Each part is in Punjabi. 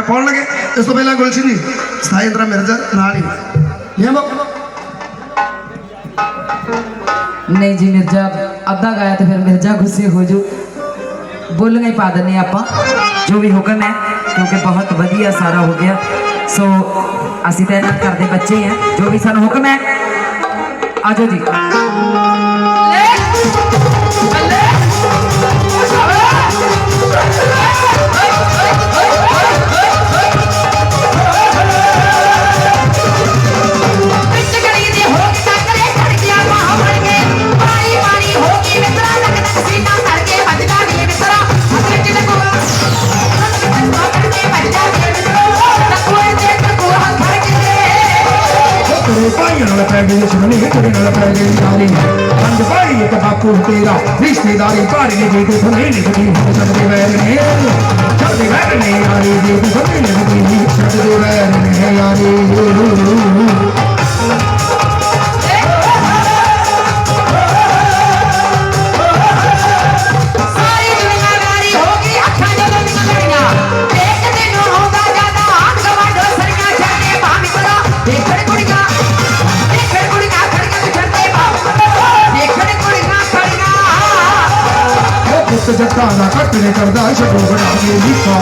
ਮੈਂ ਪਾਉਣ ਇਸ ਤੋਂ ਪਹਿਲਾਂ ਗੁਲਸ਼ਨ ਜੀ ਸਤਾਇੰਦਰਾ ਮਿਰਜ਼ਾ ਨਾਲ ਹੀ। ਨਿਯਮ। ਨਹੀਂ ਜੀ, ਮਿਰਜ਼ਾ, ਅੱਧਾ ਗਾਇਆ ਤੇ ਫਿਰ ਮਿਰਜ਼ਾ ਗੁੱਸੇ ਹੋ ਜੂ ਬੋਲਣਾ ਹੀ ਪਾ ਦਿੰਨੇ ਆਪਾਂ, ਜੋ ਵੀ ਹੁਕਮ ਹੈ, ਕਿਉਂਕਿ ਬਹੁਤ ਵਧੀਆ ਸਾਰਾ ਹੋ ਗਿਆ। ਸੋ, ਅਸੀਂ ਤਾਂ ਇਹਨਾਂ ਘਰ ਦੇ ਬੱਚੇ ਆ ਜੋ ਵੀ ਸਾਨੂੰ ਹੁਕਮ ਹੈ ਆਜੋ ਜੀ। ਤੇਰੇ ਭਾਈਆਂ ਨਾਲ ਪੈ ਗਈ ਦੁਸ਼ਮਣੀ ਤੇਰੇ ਨਾਲ ਪੈ ਗਈ ਯਾਰੀ ਪੰਜ ਭਾਈ ਇੱਕ ਬਾਪੂ ਤੇਰਾ ਰਿਸ਼ਤੇਦਾਰੀ ਭਾਰੀ ਨੇ ਜੀ ਤੂੰ ਨਹੀਂ ਨਿਕਦੀ ਹੁਣ ਉਹ ਪੁੱਤ ਜੱਟਾਂ ਦਾ ਕੱਟ ਨੇ ਕਰਦਾ, ਛੱਡੋ ਬਣਾ ਕੇ ਲੀਕਾ।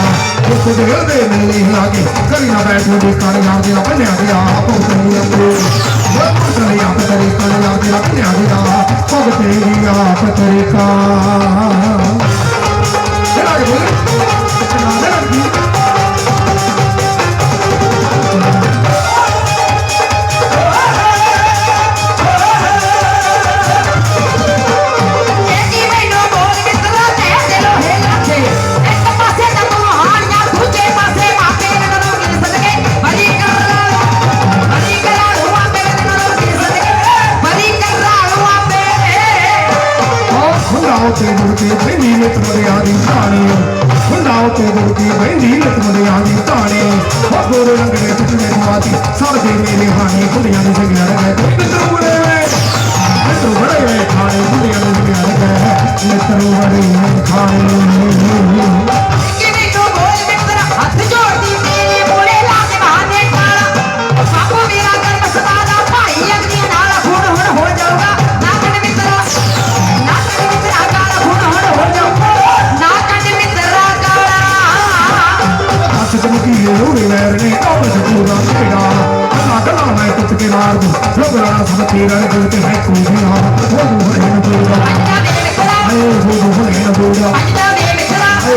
ਉਹ ਕੁਝ ਹਿਲਦੇ ਮਿਲਨੇ ਲਾਗੇ ਕਰੀ ਨਾ ਬੈਠੋ ਦੇ ਕਾਲੇ ਨਾਲ ਦੇ ਬੰਨਿਆ ਗਿਆ। ਭਗਤ ਨਹੀਂ ਅੰਦਰੋਂ ਉਹ ਪੁੱਤ ਆਪ ਤੇਰੇ ਕਾਲੇ ਨਾਲ ਦੇ ਬੰਨਿਆ ਗਿਆ। ਪਗ ਤੇਰੀ ਆਪ ਤਰੀਕਾ ਗੋਰੇ ਰੰਗ ਦੇ ਚਿੱਟੇ ਮਾਤੀ। ਸੜਦੇ ਮੇਰੇ ਹਾਣੀ ਕੁੜੀਆਂ ਦੇ ਜਗਿਆ ਰਹੇ ਹੋਏ ਨਾ ਮਿੱਤਰਾ ਹੋ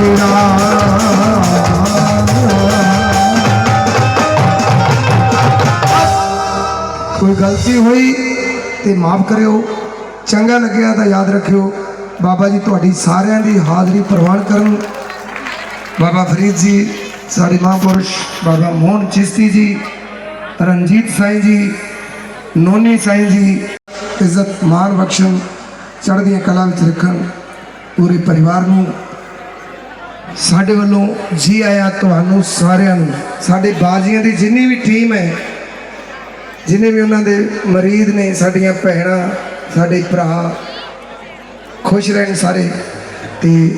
ਹੋਏ ਨਾ ਕੋਈ ਗਲਤੀ ਹੋਈ ਤੇ ਮਾਫ ਕਰਿਓ। ਚੰਗਾ ਲੱਗਿਆ ਤਾਂ ਯਾਦ ਰੱਖਿਓ। ਬਾਬਾ ਜੀ ਤੁਹਾਡੀ ਸਾਰਿਆਂ ਦੀ ਹਾਜ਼ਰੀ ਪ੍ਰਵਾਨ ਕਰਨ। ਬਾਬਾ ਫਰੀਦ ਜੀ, ਸਾਡੇ ਮਹਾਂਪੁਰਸ਼ ਬਾਬਾ ਮੋਹਨ ਚਿਸ਼ਤੀ ਜੀ, ਰਣਜੀਤ ਸਾਈਂ ਜੀ, ਨੋਨੀ ਸਾਈਂ ਜੀ, ਇੱਜ਼ਤ ਮਾਨ ਬਖਸ਼ਣ। ਚੜ੍ਹਦੀਆਂ ਕਲਾ ਵਿੱਚ ਰੱਖਣ, ਪੂਰੇ ਪਰਿਵਾਰ ਨੂੰ, ਸਾਡੇ ਵੱਲੋਂ ਜੀ ਆਇਆ ਤੁਹਾਨੂੰ ਸਾਰਿਆਂ ਨੂੰ, ਸਾਡੇ ਬਾਜੀਆਂ ਦੀ ਜਿੰਨੀ ਵੀ ਟੀਮ ਹੈ, ਜਿੰਨੇ ਵੀ ਉਹਨਾਂ ਦੇ ਮਰੀਦ ਨੇ, ਸਾਡੀਆਂ ਭੈਣਾਂ, ਸਾਡੇ ਭਰਾ, ਖੁਸ਼ ਰਹਿਣ ਸਾਰੇ, ਤੇ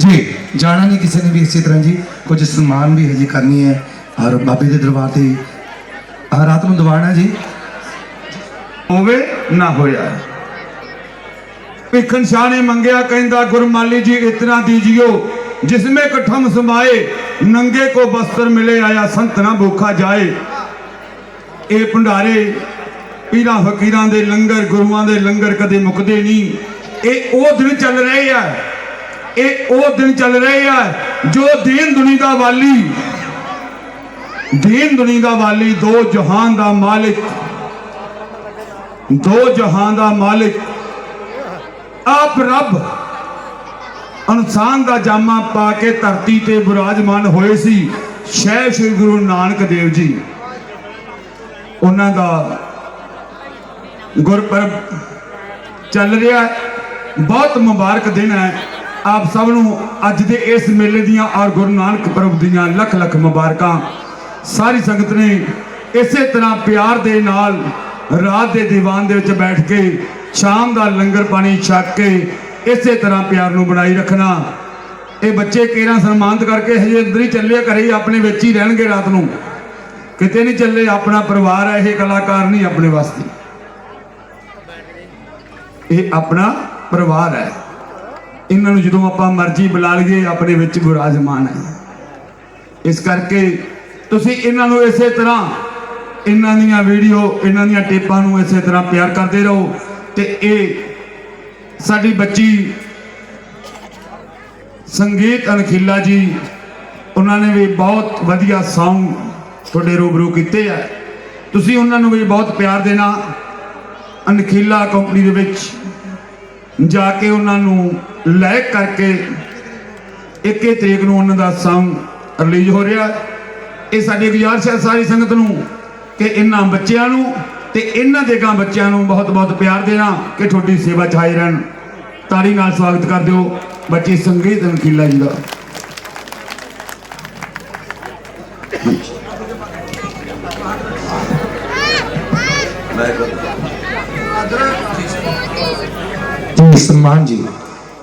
ਜੀ, ਜਾਣਾ ਨਹੀਂ ਕਿਸੇ ਨੇ ਵੀ ਇਸੇ ਤਰ੍ਹਾਂ ਜੀ, ਕੁਝ ਸਨਮਾਨ ਵੀ ਹਜੇ ਕਰਨੀ ਹੈ। ਔਰ ਬਾਬੇ ਦੇ ਦਰਬਾਰ ਤੇ ਆਹ ਰਾਤ ਨੂੰ ਦਿਵਾਣਾ ਜੀ। ਹੋਵੇ ਨਾ ਹੋਇਆ। ਭਿੱਖਣ ਸ਼ਾਹ ਨੇ ਮੰਗਿਆ, ਕਹਿੰਦਾ, ਗੁਰਮਾਲੀ ਜੀ, ਇਤਨਾ ਦੀਜਿਓ, ਜਿਸਮੇ ਕਠਮ ਸਮਾਏ, ਨੰਗੇ ਕੋ ਬਸਤਰ ਮਿਲੇ, ਆਇਆ ਸੰਤ ਨਾ ਭੁੱਖਾ ਜਾਏ। ਇਹ ਭੰਡਾਰੇ ਪੀਰਾਂ ਫਕੀਰਾਂ ਦੇ ਲੰਗਰ, ਗੁਰੂਆਂ ਦੇ ਲੰਗਰ ਕਦੇ ਮੁੱਕਦੇ ਨਹੀਂ। ਇਹ ਉਹ ਦਿਨ ਚੱਲ ਰਹੇ ਆ। ਇਹ ਉਹ ਦਿਨ ਚੱਲ ਰਹੇ ਆ ਜੋ ਦੀਨ ਦੁਨੀ ਦਾ ਵਾਲੀ ਦੀਨ ਦੁਨੀ ਦਾ ਵਾਲੀ, ਦੋ ਜਹਾਨ ਦਾ ਮਾਲਿਕ। ਦੋ ਜਹਾਨ ਦਾ ਮਾਲਿਕ। ਆਪ ਰੱਬ ਇਨਸਾਨ ਦਾ ਜਾਮਾ ਪਾ ਕੇ ਧਰਤੀ ਤੇ ਬਿਰਾਜਮਾਨ ਹੋਏ ਸੀ। ਸ਼ਹਿ ਸ੍ਰੀ ਗੁਰੂ ਨਾਨਕ ਦੇਵ ਜੀ। ਉਹਨਾਂ ਦਾ ਗੁਰਪੁਰਬ ਚੱਲ ਰਿਹਾ ਬਹੁਤ ਮੁਬਾਰਕ ਦਿਨ ਹੈ। ਆਪ ਸਭ ਨੂੰ ਅੱਜ ਦੇ ਇਸ ਮੇਲੇ ਦੀਆਂ ਔਰ ਗੁਰੂ ਨਾਨਕ ਪਰਬ ਦੀਆਂ ਲੱਖ ਲੱਖ ਮੁਬਾਰਕਾਂ। ਸਾਰੀ ਸੰਗਤ ਨੇ ਇਸੇ ਤਰ੍ਹਾਂ ਪਿਆਰ ਦੇ ਨਾਲ ਰਾਤ ਦੇ ਦੀਵਾਨ ਦੇ ਵਿੱਚ ਬੈਠ ਕੇ ਸ਼ਾਮ ਦਾ ਲੰਗਰ ਪਾਣੀ ਛਕ ਕੇ ਇਸੇ ਤਰ੍ਹਾਂ ਪਿਆਰ ਨੂੰ ਬਣਾਈ ਰੱਖਣਾ। ਇਹ ਬੱਚੇ ਕੇਰਾਂ ਸਨਮਾਨਿਤ ਕਰਕੇ ਹਜੇ ਅੰਦਰ ਹੀ ਚੱਲੇ ਆ, ਘਰੇ ਹੀ ਆਪਣੇ ਵਿੱਚ ਹੀ ਰਹਿਣਗੇ ਰਾਤ ਨੂੰ। ਕਿਤੇ ਨਹੀਂ ਚੱਲੇ ਆਪਣਾ ਪਰਿਵਾਰ ਹੈ ਇਹ ਕਲਾਕਾਰ ਨਹੀਂ ਆਪਣੇ ਵਾਸਤੇ। ਇਹ ਆਪਣਾ ਪਰਿਵਾਰ ਹੈ। ਇਹਨਾਂ ਨੂੰ ਜਦੋਂ ਆਪਾਂ ਮਰਜ਼ੀ ਬੁਲਾ ਲਈਏ ਆਪਣੇ ਵਿੱਚ ਵਿਰਾਜਮਾਨ ਹੈ। ਇਸ ਕਰਕੇ ਤੁਸੀਂ ਇਹਨਾਂ ਨੂੰ ਇਸੇ ਤਰ੍ਹਾਂ ਇਹਨਾਂ ਦੀਆਂ ਵੀਡੀਓ, ਇਹਨਾਂ ਦੀਆਂ ਟੇਪਾਂ ਨੂੰ ਇਸੇ ਤਰ੍ਹਾਂ ਪਿਆਰ ਕਰਦੇ ਰਹੋ ਤੇ ਇਹ ਸਾਡੀ ਬੱਚੀ ਸੰਗੀਤ ਅਨਖੀਲਾ ਜੀ, ਉਹਨਾਂ ਨੇ ਵੀ ਬਹੁਤ ਵਧੀਆ ਸੌਂਗ ਤੁਹਾਡੇ ਰੂਬਰੂ ਕੀਤੇ ਆ। ਤੁਸੀਂ ਉਹਨਾਂ ਨੂੰ ਵੀ ਬਹੁਤ ਪਿਆਰ ਦੇਣਾ ਅਨਖੀਲਾ ਕੰਪਨੀ ਦੇ ਵਿੱਚ ਜਾ ਕੇ ਉਹਨਾਂ ਨੂੰ ਲਾਇਕ ਕਰਕੇ 21 ਤਰੀਕ ਨੂੰ ਉਹਨਾਂ ਦਾ ਸੌਂਗ ਰਿਲੀਜ਼ ਹੋ ਰਿਹਾ। ਇਹ ਸਾਡੀ ਗੁਜ਼ਾਰਿਸ਼ ਹੈ ਸਾਰੀ ਸੰਗਤ ਨੂੰ ਕਿ ਇਹਨਾਂ ਬੱਚਿਆਂ ਨੂੰ ਤੇ ਇਹਨਾਂ ਦੇ ਗਾਂ ਬੱਚਿਆਂ ਨੂੰ ਬਹੁਤ ਬਹੁਤ ਪਿਆਰ ਦੇਣਾ ਕਿ ਤੁਹਾਡੀ ਸੇਵਾ ਚ ਹਾਜ਼ਰ ਰਹਿਣ। ਤਾੜੀ ਨਾਲ ਸਵਾਗਤ ਕਰ ਦਿਓ ਬੱਚੇ ਸੰਗੀਤ ਅਨਖੀਲਾ ਜੀ ਦਾ। ਜੀ ਸਨਮਾਨ ਜੀ।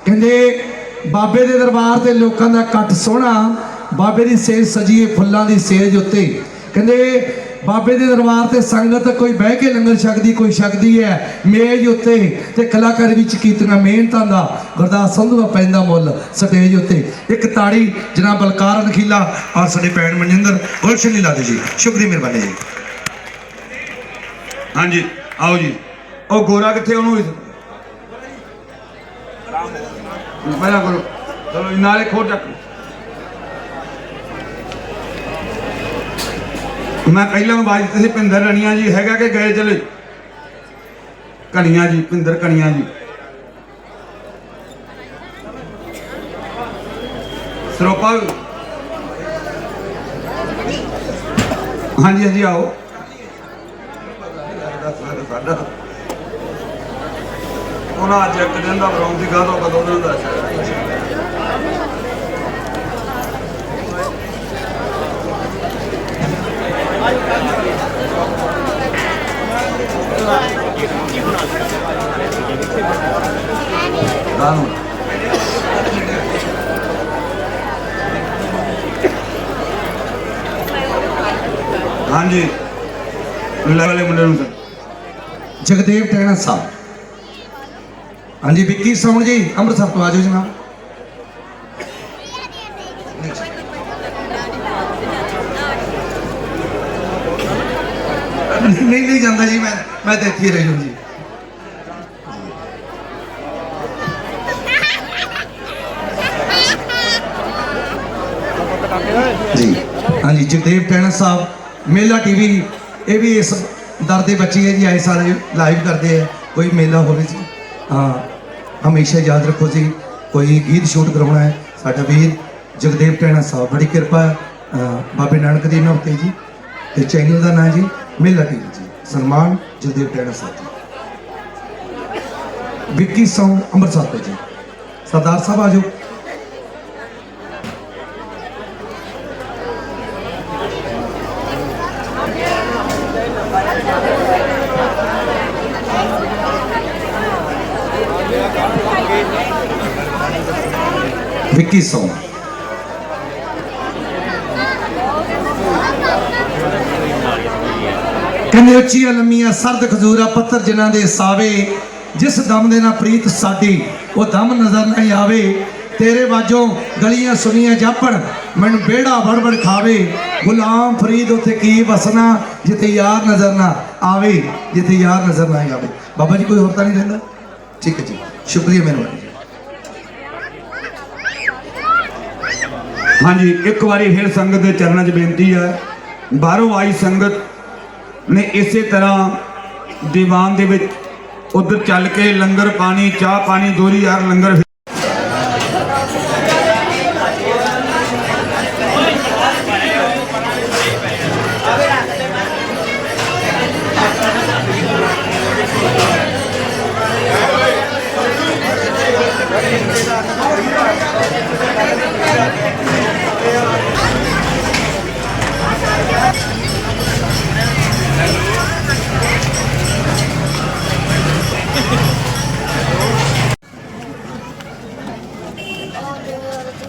ਕਹਿੰਦੇ ਬਾਬੇ ਦੇ ਦਰਬਾਰ ਤੇ ਲੋਕਾਂ ਦਾ ਇਕੱਠ ਸੋਹਣਾ ਬਾਬੇ ਦੀ ਸੇਜ ਸਜੀਏ ਫੁੱਲਾਂ ਦੀ ਸੇਜ ਉੱਤੇ। ਕਹਿੰਦੇ, ਬਾਬੇ ਦੇ ਦਰਬਾਰ ਤੇ ਸੰਗਤ ਕੋਈ ਬਹਿ ਕੇ ਲੰਗਰ ਛਕਦੀ, ਕੋਈ ਛਕਦੀ ਹੈ, ਮੇਜ਼ ਉੱਤੇ ਤੇ ਕਲਾਕਾਰ ਵਿੱਚ ਕੀਤੀਆਂ ਮਿਹਨਤਾਂ ਦਾ ਗੁਰਦਾਸ ਸੰਧੂ ਦਾ ਪੈਂਦਾ ਮੁੱਲ ਸਟੇਜ ਉੱਤੇ। ਇੱਕ ਤਾੜੀ, ਜਨਾਬ ਬਲਕਾਰ ਅਨਖੀਲਾ ਔਰ ਸਾਡੇ ਭੈਣ ਮਨਜਿੰਦਰ, ਗੁਲਸ਼ਨ ਲੀਲਾ ਦੇ ਜੀ। ਸ਼ੁਕਰੀਆ ਮਿਹਰਬਾਨੀ ਜੀ। ਹਾਂਜੀ, ਆਓ ਜੀ। ਉਹ ਗੋਰਾ ਕਿੱਥੇ ਉਹਨੂੰ ਇਸ- ਪਹਿਲਾਂ ਕਰੋ ਚਲੋ ਨਾਲੇ ਖੋਲ ਚੱਕ। ਮੈਂ ਪਹਿਲਾਂ ਆਵਾਜ਼ ਦਿੱਤੀ ਸੀ, ਭਿੰਦਰ ਰਣੀਆਂ ਜੀ, ਹੈਗਾ ਕਿ ਗਏ ਚਲੇ? ਕਣੀਆਂ ਜੀ, ਭਿੰਦਰ ਕਣੀਆਂ ਜੀ। ਸਰੋਪਾ ਹਾਂਜੀ ਹਾਂਜੀ, ਆਓ। ਸਾਡਾ ਉਹਨਾਂ ਅੱਜ ਇੱਕ ਦਿਨ ਦਾ ਬਰੌਂਗ ਦੀ ਗਾਹ ਤੋਂ ਕਦੋਂ ਦਿਨ ਦਾ ਹਾਂਜੀ। ਲੈ ਵਾਲੇ ਮੁੰਡੇ ਨੂੰ ਜਗਦੇਵ ਟੈਣਾ ਸਾਹਿਬ। ਹਾਂਜੀ, ਵਿੱਕੀ ਸੌਣ ਜੀ, ਅੰਮ੍ਰਿਤਸਰ ਤੋਂ ਆਜੋ ਜਨਾਬ। ਨਹੀਂ ਨਹੀਂ ਜਾਂਦਾ ਜੀ, ਮੈਂ ਮੈਂ ਤਾਂ ਇੱਥੇ ਹੀ ਰਹਿ ਜੀ। ਜੀ। ਹਾਂਜੀ, ਜਗਦੇਵ ਟੈਣਾ ਸਾਹਿਬ। ਮੇਲਾ ਟੀਵੀ ਇਹ ਵੀ ਇਸ ਦਰ ਦੇ ਬੱਚੇ ਹੈ ਜੀ ਆਏ ਸਾਰੇ ਲਾਈਵ ਕਰਦੇ ਆ ਕੋਈ ਮੇਲਾ ਹੋਵੇ ਜੀ। ਹਾਂ ਹਮੇਸ਼ਾ ਯਾਦ ਰੱਖੋ ਜੀ ਕੋਈ ਗੀਤ ਸ਼ੂਟ ਕਰਾਉਣਾ ਹੈ ਸਾਡਾ ਵੀਰ ਜਗਦੇਵ ਟੈਣਾ ਸਾਹਿਬ ਬੜੀ ਕਿਰਪਾ ਹੈ, ਬਾਬੇ ਨਾਨਕ ਦੀ ਨਾਮ ਤੇ ਜੀ ਤੇ ਚੈਨਲ ਦਾ ਨਾਮ ਜੀ ਮੇਲਾ ਟੀਵੀ ਜੀ ਸਨਮਾਨ ਜਗਦੇਵ ਟੈਣਾ ਸਾਹਿਬ ਜੀ। ਵਿੱਕੀ ਸੌ ਅੰਮ੍ਰਿਤਸਰ ਤੋਂ ਜੀ। ਸਰਦਾਰ ਸਾਹਿਬ ਆਜੋ। ਵਿੱਕੀ ਸੌ ਕਹਿੰਦੇ ਉੱਚੀਆਂ ਲੰਮੀਆਂ, ਸਰਦ ਖਜੂਰਾ ਪੱਤਰ ਜਿਨ੍ਹਾਂ ਦੇ ਸਾਵੇ, ਜਿਸ ਦਮ ਦੇ ਨਾਲ ਪ੍ਰੀਤ ਸਾਡੀ, ਉਹ ਦਮ ਨਜ਼ਰ ਨਹੀਂ ਆਵੇ। ਤੇਰੇ ਬਾਝੋਂ ਗਲੀਆਂ ਸੁਨੀਆਂ ਜਾਪਣ, ਮੈਨੂੰ ਬੇੜਾ ਵੜਵੜ ਖਾਵੇ। ਗੁਲਾਮ ਫਰੀਦ, ਉਥੇ ਕੀ ਵਸਣਾ, ਜਿੱਥੇ ਯਾਰ ਨਜ਼ਰ ਨਾ ਆਵੇ, ਜਿੱਥੇ ਯਾਰ ਨਜ਼ਰ ਨਾ ਆਵੇ। ਬਾਬਾ ਜੀ, ਕੋਈ ਹੋਰ ਤਾਂ ਨਹੀਂ ਰਹਿੰਦਾ? ਠੀਕ ਹੈ ਜੀ। ਸ਼ੁਕਰੀਆ ਮਿਹਰਬਾਨੀ। ਹਾਂਜੀ, ਇੱਕ ਵਾਰੀ ਫਿਰ ਸੰਗਤ ਦੇ ਚਰਨਾਂ 'ਚ ਬੇਨਤੀ ਹੈ। ਬਾਹਰੋਂ ਆਈ ਸੰਗਤ ਨੇ ਇਸੇ ਤਰ੍ਹਾਂ ਦੀਵਾਨ ਦੇ ਵਿੱਚ ਉਧਰ ਚੱਲ ਕੇ ਲੰਗਰ ਪਾਣੀ, ਚਾਹ ਪਾਣੀ, ਦੋਰੀ ਯਾਰ ਲੰਗਰ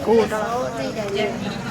ਕੋਟ ਵਾਲਾ ਉਹ ਨਹੀਂ